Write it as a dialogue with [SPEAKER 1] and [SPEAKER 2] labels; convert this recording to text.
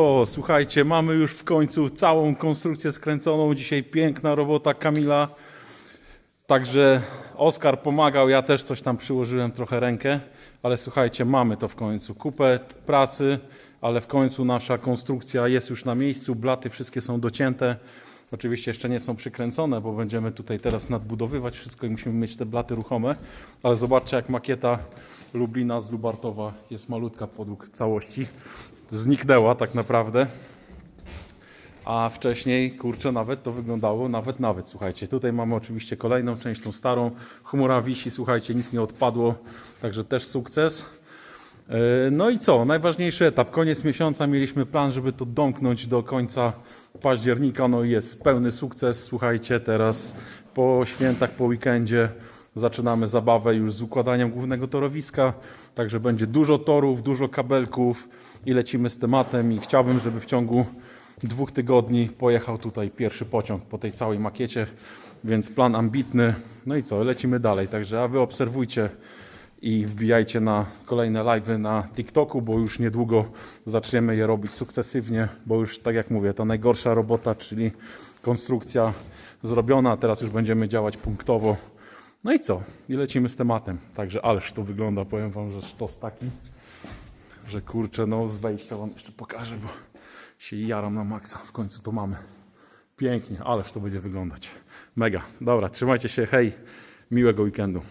[SPEAKER 1] O, słuchajcie, mamy już w końcu całą konstrukcję skręconą. Dzisiaj piękna robota Kamila. Także Oskar pomagał, ja też coś tam przyłożyłem trochę rękę, ale słuchajcie, mamy to w końcu. Kupę pracy, ale w końcu nasza konstrukcja jest już na miejscu. Blaty wszystkie są docięte. Oczywiście jeszcze nie są przykręcone, bo będziemy tutaj teraz nadbudowywać wszystko i musimy mieć te blaty ruchome. Ale zobaczcie, jak makieta Lublina z Lubartowa jest malutka podług całości. Zniknęła tak naprawdę. A wcześniej, kurczę, nawet to wyglądało, nawet, nawet, słuchajcie. Tutaj mamy oczywiście kolejną część, tą starą. Chmura wisi, słuchajcie, nic nie odpadło, także też sukces. Yy, No i co? Najważniejszy etap. Koniec miesiąca mieliśmy plan, żeby to domknąć do końca października. No i jest pełny sukces. Słuchajcie, teraz po świętach, po weekendzie zaczynamy zabawę już z układaniem głównego torowiska. Także będzie dużo torów, dużo kabelków i lecimy z tematem. I chciałbym, żeby w ciągu dwóch tygodni pojechał tutaj pierwszy pociąg po tej całej makiecie. Więc plan ambitny. No i co? Lecimy dalej. Także a wy obserwujcie i wbijajcie na kolejne live'y na TikToku, bo już niedługo zaczniemy je robić sukcesywnie, bo już tak jak mówię, ta najgorsza robota, czyli konstrukcja zrobiona, teraz już będziemy działać punktowo. No i co? I lecimy z tematem. Także ależ to wygląda, powiem wam, że sztos taki, że kurczę, no z wejścia wam jeszcze pokażę, bo się jaram na maksa. W końcu to mamy. Pięknie, ależ to będzie wyglądać. Mega. Dobra, trzymajcie się, hej, miłego weekendu.